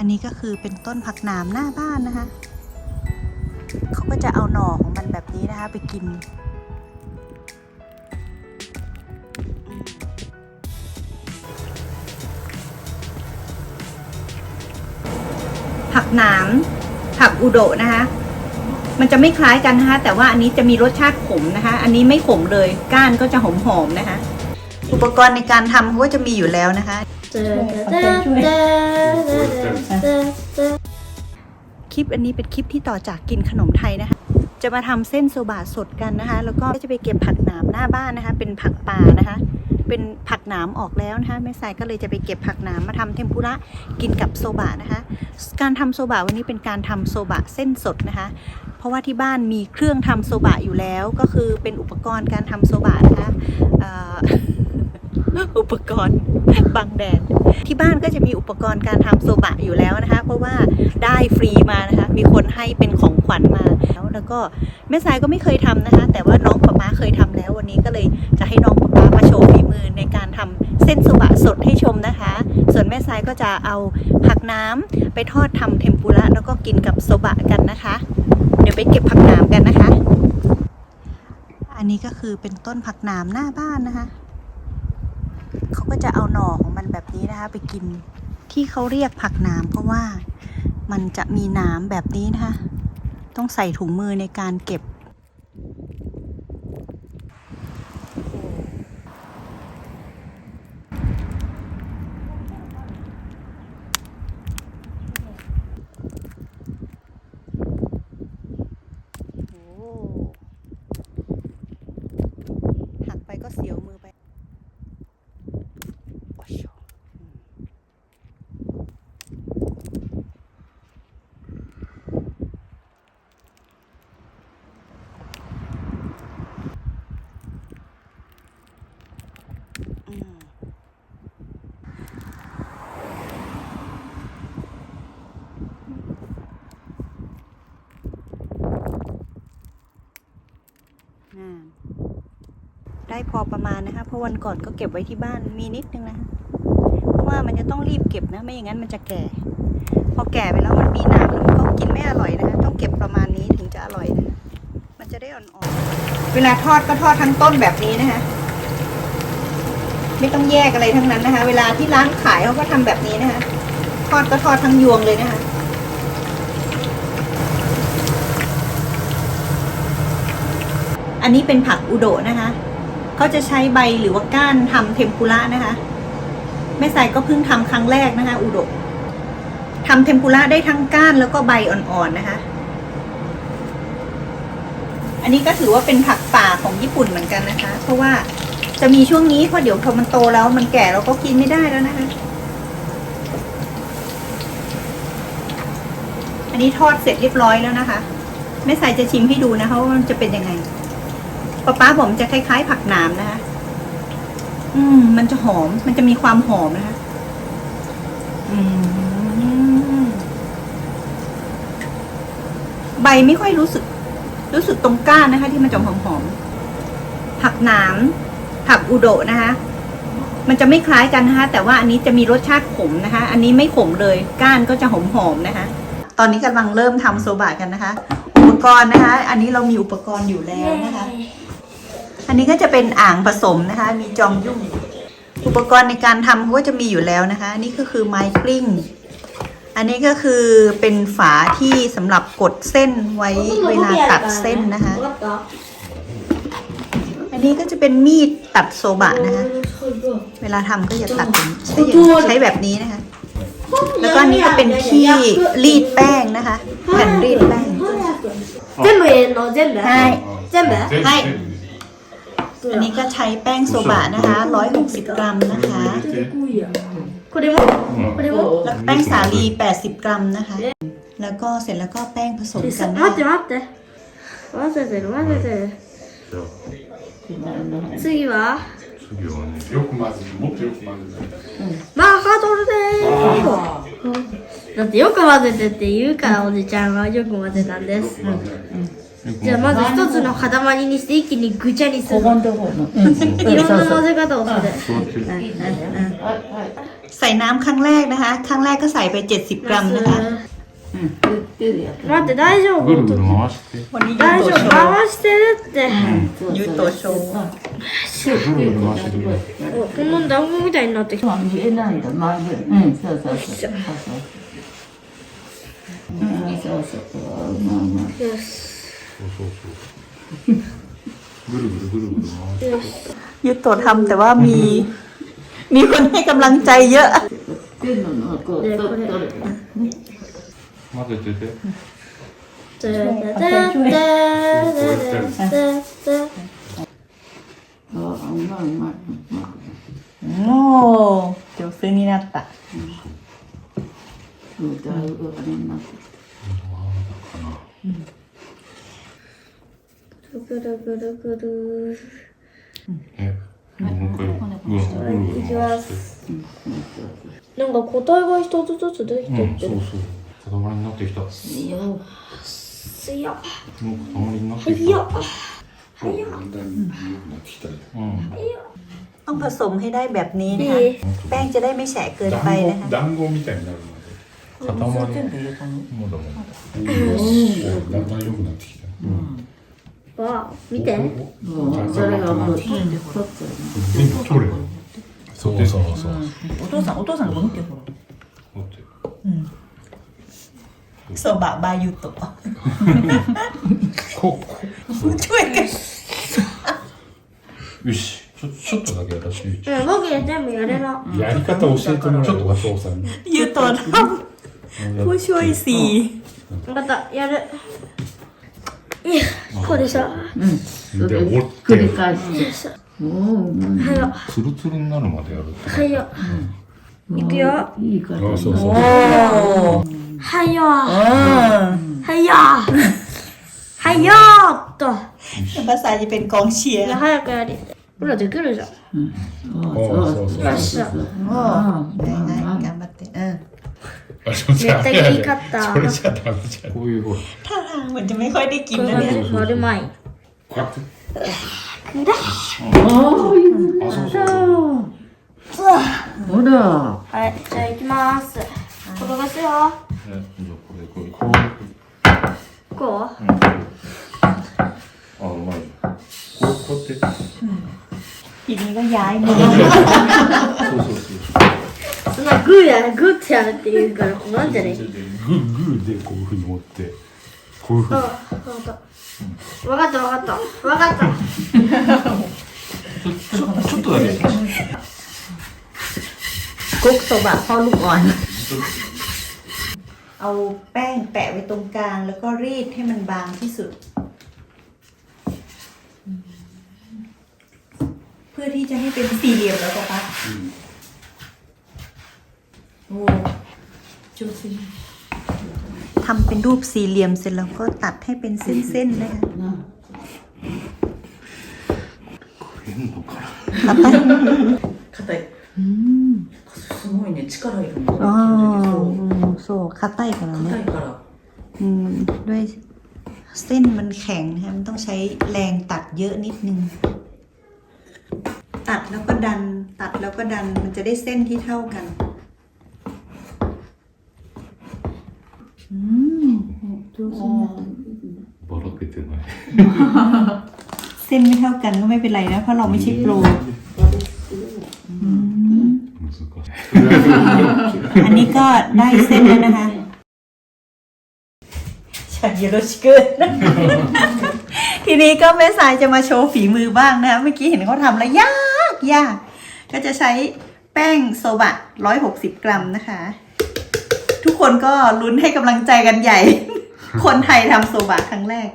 อันนี้ก็คือเป็นต้นผักหนามหน้าบ้านนะคะ เขาก็จะเอาหน่อของมันแบบนี้นะคะไปกิน ผักหนามผักอุโดะนะคะ มันจะไม่คล้ายกันนะคะ แต่ว่าอันนี้จะมีรสชาติขมนะคะ อันนี้ไม่ขมเลย ก้านก็จะหอมๆนะคะ อุปกรณ์ในการทำเขาก็จะมีอยู่แล้วนะคะ คลิปอันนี้เป็นคลิปที่ต่อจากกินขนมไทยนะคะ จะมาทำเส้นโซบะสดกันนะคะ แล้วก็จะไปเก็บผักหนามหน้าบ้านนะคะ เป็นผักป่านะคะ เป็นผักหนามออกแล้วนะคะแม่สายก็เลยจะไปเก็บผักหนามมาทำเทมปุระกินกับโซบะนะคะ การทำโซบะวันนี้เป็นการทำโซบะเส้นสดนะคะ เพราะว่าที่บ้านมีเครื่องทำโซบะอยู่แล้ว ก็คือเป็นอุปกรณ์การทำโซบะนะคะอออุปกรณ์ บังแดด ที่บ้านก็จะมีอุปกรณ์การทำโซบะอยู่แล้วนะคะ เพราะว่าได้ฟรีมานะคะ มีคนให้เป็นของขวัญมาแล้วแล้วก็แม่สายก็ไม่เคยทำนะคะ แต่ว่าน้องป๊าป๊าเคยทำแล้ว วันนี้ก็เลยจะให้น้องป๊าป๊ามาโชว์ฝีมือในการทำเส้นโซบะสดให้ชมนะคะ ส่วนแม่สายก็จะเอาผักน้ำไปทอดทำเทมปุระแล้วก็กินกับโซบะกันนะคะ เดี๋ยวไปเก็บผักน้ำกันนะคะ อันนี้ก็คือเป็นต้นผักน้ำหน้าบ้านนะคะ เขาก็จะเอาหน่อของมันแบบนี้นะคะ ไปกินที่เขาเรียกผักหนามเพราะว่ามันจะมีน้ำแบบนี้นะคะ ต้องใส่ถุงมือในการเก็บ โอ้หักไปก็เสียวมือไป โอ้โหอืมอืมอ่า ได้พอประมาณนะคะ เพราะวันก่อนก็เก็บไว้ที่บ้านมีนิดนึงนะคะเพราะว่ามันจะต้องรีบเก็บนะ ไม่อย่างนั้นมันจะแก่ พอแก่ไปแล้วมันมีหนามแล้วมันก็กินไม่อร่อยนะคะ ต้องเก็บประมาณนี้ถึงจะอร่อยนะมันจะได้อ่อนๆ เวลาทอดก็ทอดทั้งต้นแบบนี้นะคะ ไม่ต้องแยกอะไรทั้งนั้นนะคะ เวลาที่ร้านขายเขาก็ทำแบบนี้นะคะ ทอดก็ทอดทั้งยวงเลยนะคะอันนี้เป็นผักอุโดะนะคะ เขาจะใช้ใบหรือว่าก้านทำเทมปุระนะคะแม่สายก็เพิ่งทำครั้งแรกนะคะ อุดกทำเทมปุระได้ทั้งก้านแล้วก็ใบอ่อนๆนะคะ อันนี้ก็ถือว่าเป็นผักป่าของญี่ปุ่นเหมือนกันนะคะ เพราะว่าจะมีช่วงนี้เพราะเดี๋ยวพอมันโตแล้วมันแก่เราก็กินไม่ได้แล้วนะคะ อันนี้ทอดเสร็จเรียบร้อยแล้วนะคะแม่สายจะชิมให้ดูนะคะว่ามันจะเป็นยังไง ป้าป้าผมจะคล้ายๆ ผักหนามนะคะอืม มันจะหอม มันจะมีความหอมนะคะ อืม ใบไม่ค่อยรู้สึก รู้สึกตรงก้านนะคะ ที่มันจะหอมหอมๆผักหนาม ผักอุโดะนะคะ มันจะไม่คล้ายกันนะคะ แต่ว่าอันนี้จะมีรสชาติขมนะคะ อันนี้ไม่ขมเลย ก้านก็จะหอมหอมๆนะคะ ตอนนี้กำลังเริ่มทำโซบะกันนะคะ อุปกรณ์นะคะ อันนี้เรามีอุปกรณ์อยู่แล้วนะคะ อันนี้ก็จะเป็นอ่างผสมนะคะ มีจอมยุ่ง อุปกรณ์ในการทำเขาก็จะมีอยู่แล้วนะคะ อันนี้ก็คือไม้กลิ้ง อันนี้ก็คือเป็นฝาที่สำหรับกดเส้นไว้เวลาตัดเส้นนะคะ อันนี้ก็จะเป็นมีดตัดโซบะนะคะ เวลาทำก็จะตัดอย่างใช้อย่างใช้แบบนี้นะคะ แล้วก็อันนี้ก็เป็นที่รีดแป้งนะคะ แผ่นรีดแป้ง 全部入れるの全部はい全部はい อันนี้ก็ใช้แป้งโซบะนะคะ 160 กรัมนะคะ これもこれも แล้วแป้งสาลี 80 กรัมนะคะ แล้วก็เสร็จแล้วก็แป้งผสม え กั さ นนะ 待って คะ 待って混ぜてる混ぜてる次は次はね、よく混ぜる、もっとよく混ぜる。マーカー取るでーだってよく混ぜてって言うからおじちゃんはよく混ぜたんです じゃあまず一つの塊にして一気にぐちゃにするここんとこの。うん。いろんな混ぜ方をする座ってる。 ใส่น้ำครั้งแรกนะคะ ครั้งแรกก็ใส่ไป 70 กรัมนะคะ 待って大丈夫ぐるぐる回して วันนี้ 大 ยู 丈 โต 夫 โชว์ 回してるって、ยูโตโชว์ ぐるぐる回してくれおこんな団子みたいになってきたまあ見えないんだ、まあ、うん、そうそうそう。そうそう。うん、そうそう。まあまあ。よし そうそうそうぐるぐるぐるぐる回してよし ยูโตทำแต่ว่ามี มีคนให้กำลังใจเยอะ っていうのをこう、取る。取る混ぜてててれてててててあ、うまいうまい。うまい โอ้上手になったうん、だいぶあれになってき ぐるぐるぐるえもう一回ぐるぐるぐるぐるいき回してますなんか個体が一つずつできてうんってるそうそう塊になってきたもうた。いいよ。すいや塊になってきいやたそうだんだん良くなってきたようん ต้องผสมให้ได้แบบนี้นะ い คะ い แป้งจะได้ไม่แฉะเกินไปนะคะ 団子団子みたいになるま塊全部入れたの。もうだもんでおだんだん良くなってきた わあ見て。うん。取って取れそうそうそうお父さん。お父さん。持ってほら持ってうん。そうばばゆとこちょいよしちょちょっとだけ私うん。僕全部やれなやり方教えてもらちょっとお父さん。にしまたやるこうでしょうん。それで折っ繰りて返して。おお、うまい。はよツルツルになるまでやるってはよいくよいいから。あそうそうโอ้ はよ เออ はよはよっと ภาษาจะเป็นกองเชียร์ いや早くやりほらできるじゃんそうそうそう。よっしゃโอ้ได้ๆ頑張ってうん あそうじゃ絶対言い方それじゃダメじゃんこういうほら ท่าทางเหมือนจะไม่ค่อยได้กิน これ นะเนี่ย が丸まいこうやってあそうそうほら。はいじゃあ行きます転がすよねじゃあこれこれこうこうあうまいこうこうやって ทีนี้ก็ย้ายมือ そうそうそう そんなグーやグーってやるって言うからこうなんじゃねグーグーでこういうふうに持ってこういうふうあにわかったわかったわかったわかっちょちょっとだけ กุ๊กโซบะพ่อลูกอ่อน เอาแป้งแปะไว้ตรงกลาง แล้วก็รีดให้มันบางที่สุด เพื่อที่จะให้เป็นสี่เหลี่ยมแล้วก็ปะ โอ้จูซีทำเป็นรูปสี่เหลี่ยมเสร็จแล้วก็ตัดให้เป็นเส้นๆนะคะ 変のか硬いすごいね力いるの อ๋อโซ่คัตไต้กันแล้วเนี่ย 硬いから อืมด้วยเส้นมันแข็งนะคะมันต้องใช้แรงตัดเยอะนิดนึง ตัดแล้วก็ดัน ตัดแล้วก็ดันมันจะได้เส้นที่เท่ากัน 음, 어, 좋습니 다. 멀었기 때문 에. เส้นไม่เท่ากันก็ไม่เป็นไรนะ เพราะเราไม่ใช่โปร อืมอันนี้ก็ได้เส้นแล้วนะคะฉันเยอะชิเกิทีนี้ก็แม่สายจะมาโชว์ฝีมือบ้างนะคะ เมื่อกี้เห็นเขาทำแล้วยากยาก ก็จะใช้แป้งโซบะ 160 กรัมนะคะ ทุกคนก็ลุ้นให้กำลังใจกันใหญ่ คนไทยทำโซบะครั้งแรก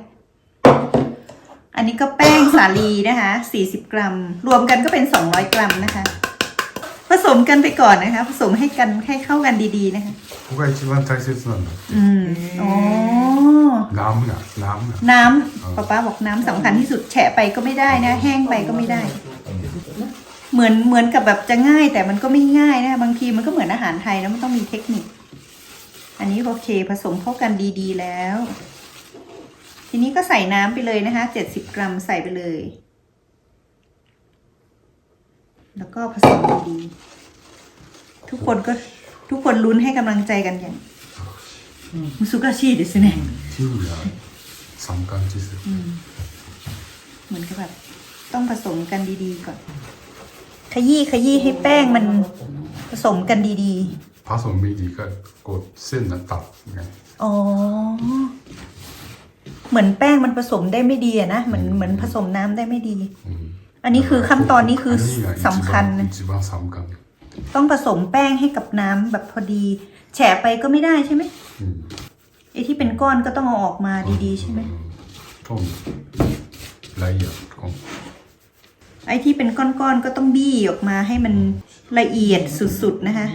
อันนี้ก็แป้งสาลีนะคะ 40 กรัม รวมกันก็เป็น 200 กรัมนะคะ ผสมกันไปก่อนนะคะ ผสมให้กันให้เข้ากันดีๆนะคะ ここが一番大切なんだ อืมอ๋อ ラムなラムな น้ำป๊าป๊าบอกน้ำสำคัญที่สุดแฉะไปก็ไม่ได้นะ แห้งไปก็ไม่ได้ เหมือนเหมือนกับแบบจะง่ายแต่มันก็ไม่ง่ายนะบางทีมันก็เหมือนอาหารไทยแล้วมันต้องมีเทคนิค อันนี้โอเคผสมเข้ากันดีๆแล้ว ทีนี้ก็ใส่น้ำไปเลยนะคะเจ็ดสิบกรัมใส่ไปเลย แล้วก็ผสมดีๆทุกคนก็ทุกคนลุ้นให้กำลังใจกันอย่างมุสุกาชิเดสเน่ที่เหลือสำคัญที่สุดเหมือนกับแบบต้องผสมกันดีๆก่อน ขยี้ขยี้ให้แป้งมันผสมกันดีๆ ผสมไม่ดีก็กดเส้นมันตัดไงอ๋อ เหมือนแป้งมันผสมได้ไม่ดีอะนะ เหมือนเหมือนผสมน้ำได้ไม่ดีอันนี้คือขั้นตอนนี้คือสำคัญนะคัญต้องผสมแป้งให้กับน้ำแบบพอดี แฉะไปก็ไม่ได้ใช่ไหมอืมไอ้ที่เป็นก้อนก็ต้องเอาออกมาดีๆ ใช่ไหมต้องละเอียดต้องไอ้ที่เป็นก้อนๆก็ต้องบี้ออกมาให้มันละเอียดสุดๆนะคะ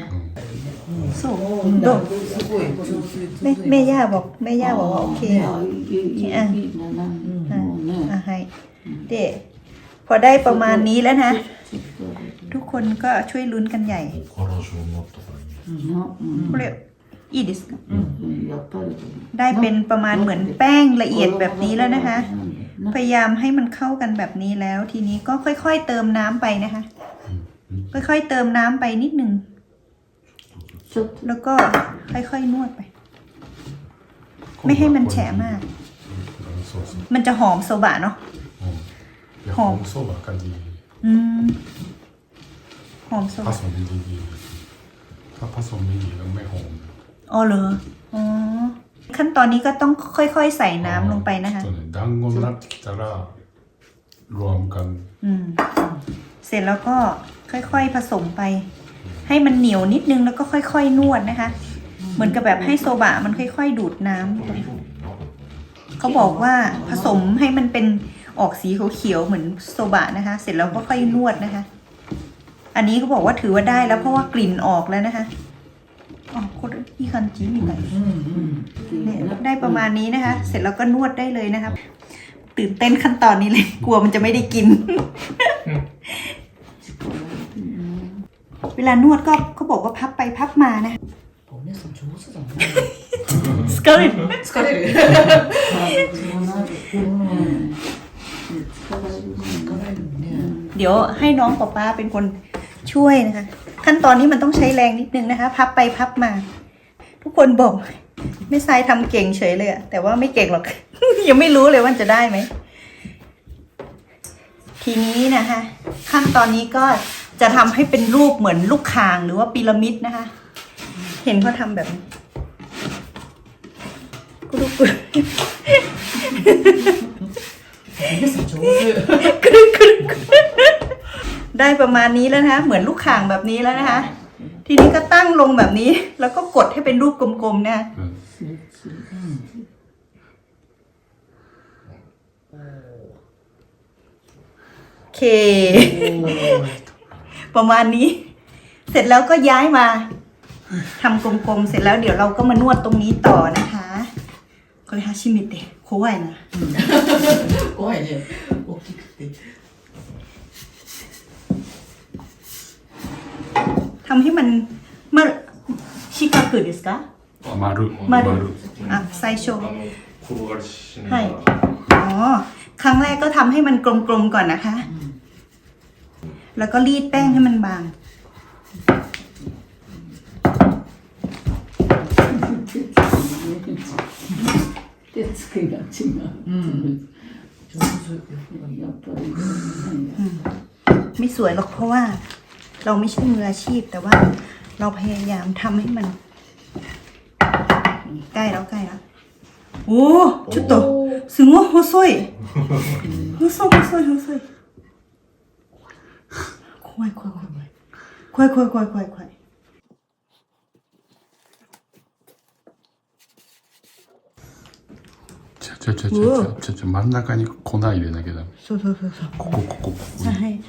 สูงโดดแม่แม่ย่าบอกแม่ย่าบอกโอเคอะอะให้เด็พอได้ประมาณนี้แล้วนะ ทุกคนก็ช่วยลุ้นกันใหญ่เรียกอีดิสได้เป็นประมาณเหมือนแป้งละเอียดแบบนี้แล้วนะคะ พยายามให้มันเข้ากันแบบนี้แล้ว ทีนี้ก็ค่อยๆเติมน้ำไปนะคะ ค่อยๆเติมน้ำไปนิดหนึ่ง แล้วก็ค่อยๆนวดไป ไม่ให้มันแฉะมาก มันจะหอมโซบะเนาะหอมโซบะกันดีอืมหอมโซบะผสมดีๆถ้าผสมไม่ดีแล้วไม่หอมอ๋อเหรออ๋อขั้นตอนนี้ก็ต้องค่อยๆใส่น้ำลงไปนะคะดังงนัดจารารวมกัน อืม เสร็จแล้วก็ค่อยๆผสมไป ให้มันเหนียวนิดนึงแล้วก็ค่อย ๆ นวดนะคะ เหมือนกับแบบให้โซบะมันค่อย ๆ ดูดน้ำเขาบอกว่าผสมให้มันเป็นออกสีเขียวๆเหมือนโซบะนะคะ เสร็จแล้วก็ค่อยนวดนะคะ อันนี้เขาบอกว่าถือว่าได้แล้วเพราะว่ากลิ่นออกแล้วนะคะอ๋อโคตรอีคันจีมีไก่เนี่ยได้ประมาณนี้นะคะ เสร็จแล้วก็นวดได้เลยนะคะตื่นเต้นขั้นตอนนี้เลย กลัวมันจะไม่ได้กิน เวลานวดก็เขาบอกว่าพับไปพับมานะผมเนี่ยสมชูสสองสกัดสกัดเดี๋ยวให้น้องป๊าป้าเป็นคนช่วยนะคะ ขั้นตอนนี้มันต้องใช้แรงนิดนึงนะคะ พับไปพับมา ทุกคนบอกไม่ทรายทำเก่งเฉยเลยอะแต่ว่าไม่เก่งหรอก ยังไม่รู้เลยว่าจะได้ไหมทีนี้นะคะ ขั้นตอนนี้ก็ จะทำให้เป็นรูปเหมือนลูกคางหรือว่าพีระมิดนะคะ เห็นเขาทำแบบกรุกกก.กรุกกกได้ประมาณนี้แล้วนะคะเหมือนลูกคางแบบนี้แล้วนะคะ ทีนี้ก็ตั้งลงแบบนี้ แล้วก็กดให้เป็นรูปกลมๆนี่ะโอเค ประมาณนี้ เสร็จแล้วก็ย้ายมาทำกลมๆ เสร็จแล้วเดี๋ยวเราก็มานวดตรงนี้ต่อนะคะこれ初めて怖いな怖いね大きくて ทำให้มันมาชิคาคือですか丸丸丸อ่ะ最初あの転がりしなはがいら、อ๋อ ครั้งแรกก็ทำให้มันกลมๆก่อนนะคะ แล้วก็รีดแป้งให้มันบาง 手つきが違ううん上手やっぱり ไม่สวยหรอกเพราะว่า เราไม่ใช่มืออาชีพ แต่ว่าเราพยายามทำให้มัน ใกล้แล้วใกล้แล้วโอ้ちょっとすごい細い細い細い細い 怖い怖い怖い怖い怖い怖い怖い怖い怖いちょちょちょちうょわちょちょ真ん中に粉入れなきゃダメそうそうそうそうここここここはいはい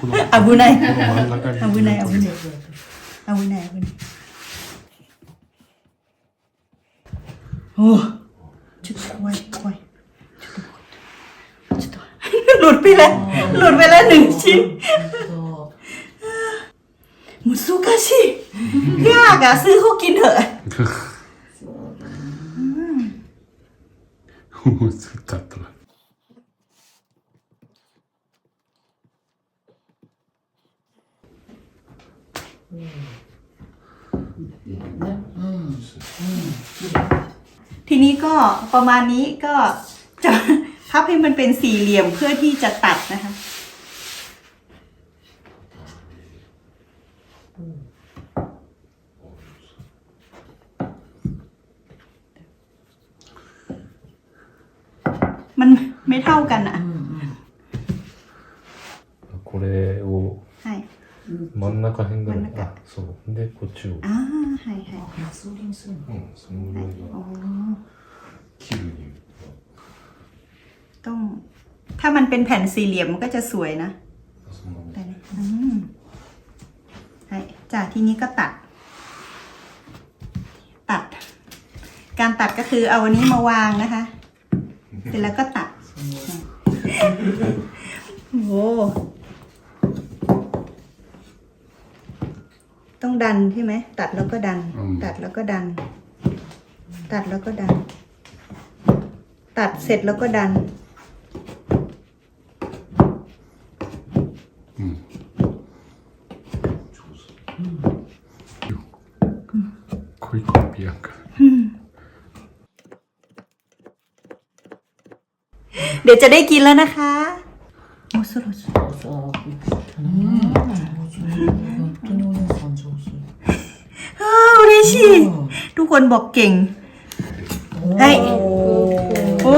このはい危ないこの真ん中に危ない危ない危ない危ないおおちょっと怖い怖いちょっと待ってちょっと乗るペラ หลุดไปแล้วหนึ่งชิ้นมุสุกาชิยากอะซื้อเขากินเถอะจัดละทีนี้ก็ประมาณนี้ก็จะ พับให้มันเป็นสี่เหลี่ยมเพื่อที่จะตัดนะคะ มันไม่เท่ากันอ่ะ これを ใช่ 真ん中辺ぐらい真ん中あそうでこっちを อ่าใช่ใช่ マス売りにするのうんそのぐらい อ๋อ が切るに ต้อง ถ้ามันเป็นแผ่นสี่เหลี่ยมมันก็จะสวยนะそのแต่นี่อืมใช่จากที่นี้ก็ตัด ตัด การตัดก็คือเอาอันนี้มาวางนะคะ เสร็จแล้วก็ตัดโอ้โหต้องดันใช่ไหมตัดแล้วก็ดันอืมตัดแล้วก็ดัน ตัดแล้วก็ดัน ตัดเสร็จแล้วก็ดัน เดี๋ยวจะได้กินแล้วนะคะ โอ้สรุป さあうん本当にお姉さん上手 อ้าว嬉しいทุกคนบอกเก่ง ให้ โอ้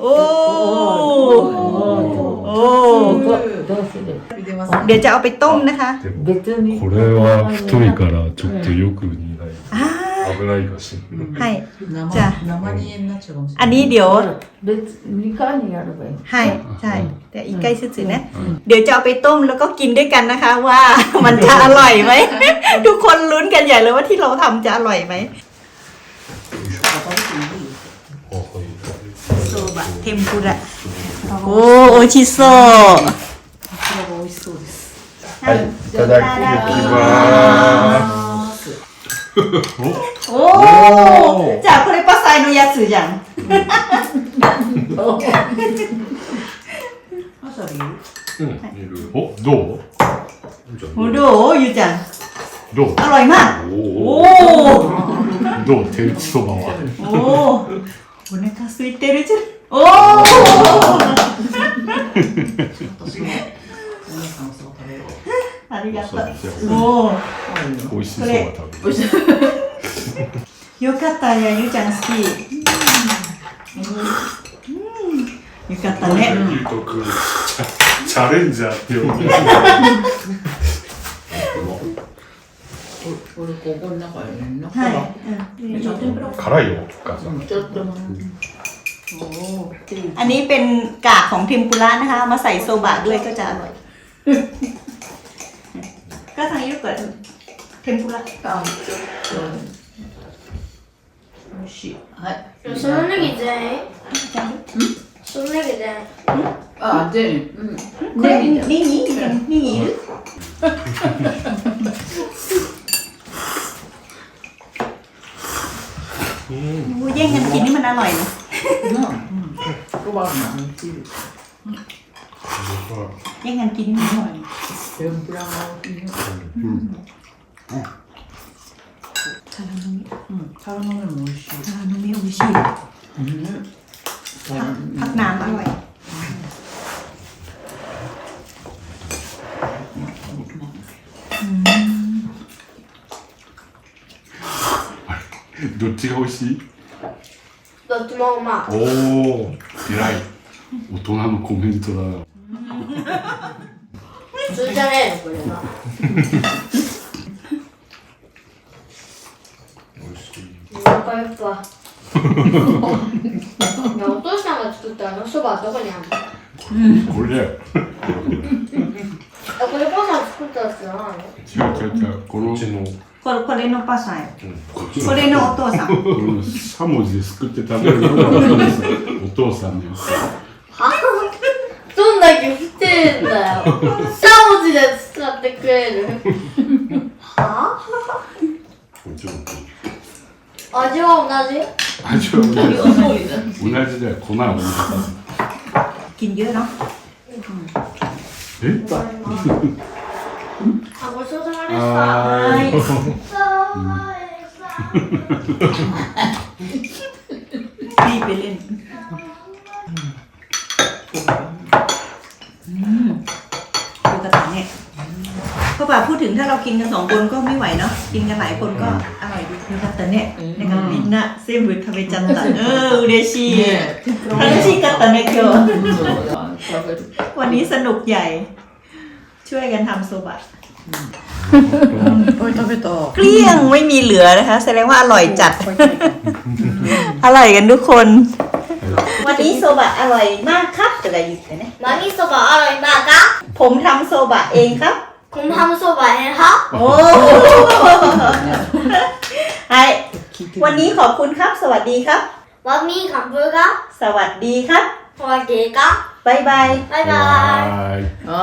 โอ้ โอ้ どうする入れます เดี๋ยวจะเอาไปต้มนะคะ でも別にこれは太いからちょっとよく煮ない อ่า 危ないかしら ให้ 生じゃあ生煮えになっちゃうかもしれ อั ない นนี้เดี๋ยว 別2回にやればいい ให้ใช่ แต่อีกใกล้ซื่อๆนะ เดี๋ยวจะเอาไปต้มแล้วก็กินด้วยกันนะคะ ว่า มันจะอร่อยไหม ทุกคนลุ้นกันใหญ่เลยว่าที่เราทำจะอร่อยไหม あはい โซบะเทมปุระโอ้โอชิโซ こちらが美味しそうですはいいただきます おおじゃあこれパサイのやつじゃん。わさびうん、いる。お、どう？ゃどう？ゆうちゃん。どう？あら、今。おおおどう？手打ちそばは。おお腹空いてるじゃん。おお私も。お姉さんをそう食べよう。ありがとうそうそうおお美味しそうは食べるよかったやゆうちゃん好きうんよかったねゆうとくんチャレンジャーって呼んでるこれここの中やねんなはい、えじゃあ天ぷら辛いよお母さんちょっとおお อันนี้เป็นกากของเทมปุระนะคะเอามาใส่โซบะด้วยก็จะอร่อย 항상 이럴 거 야. 덴불 라. 아, 씨. 아, 손을 기 대. 손을 기 대. 아, 안 돼. 응. 네, 네, 네, 네. 뭐 얘는 기니만 안 와 요. 또 말하면 안 돼. 얘는 기니만 안 와 요. るโอ้แย่งกันกินนี่มันอร่อยนะ なそばの美味しい แย่งกันกินนี่มันอร่อย 天ぷらが美味しいคาราโนมิ うんタラの芽も美味しいคาราโนมิโอชิ พักน้ำอร่อย どっちが美味しいどっちもうまいおお偉い大人のコメントだな普 通じゃねえのこれは。美味しいお腹いっぱい。いやお父さんが作ったあのそばはどこにあるの？これ。だよあこれお母さん作ったやつじゃないの？違う違う違うこの。うん、これこれのパサイこっちこれのお父さん。このしゃもじですくって食べるのがお父さんのやつどんだけ来てんだよ。し Presidentskap det kvelden. Ha? 엄청 웃겨. 어제와 오나지? 아주 오늘 오늘 진짜 고나 오늘. กินเยอะเนาะ 예? 하고 소송을 했어. 아, 소송을 했어. รีบไปเล่น ป่าพูดถึงถ้าเรากินกันสองคนก็ไม่ไหวเนาะ กินกันหลายคนก็อร่อยดีดูกระต่ายเนี่ยนะครับみんな全部食べちゃったเออ嬉しいね楽しかったね今日そうだ食べる วันนี้สนุกใหญ่ ช่วยกันทำโซบะ これ食べた เกลี้ยงไม่มีเหลือนะคะ แสดงว่าอร่อยจัด อร่อยกันทุกคน วันนี้โซบะอร่อยมากครับจะได้ยินไหม 何そばあるんだか ผมทำโซบะเองครับ 공함수 많이 하? โอ้ ไอวันนี้ขอบคุณครับ สวัสดีครับวันนี้ครับ?สวัสดีครับ호ครั?บบายบาย 바이바 이. อ๋อ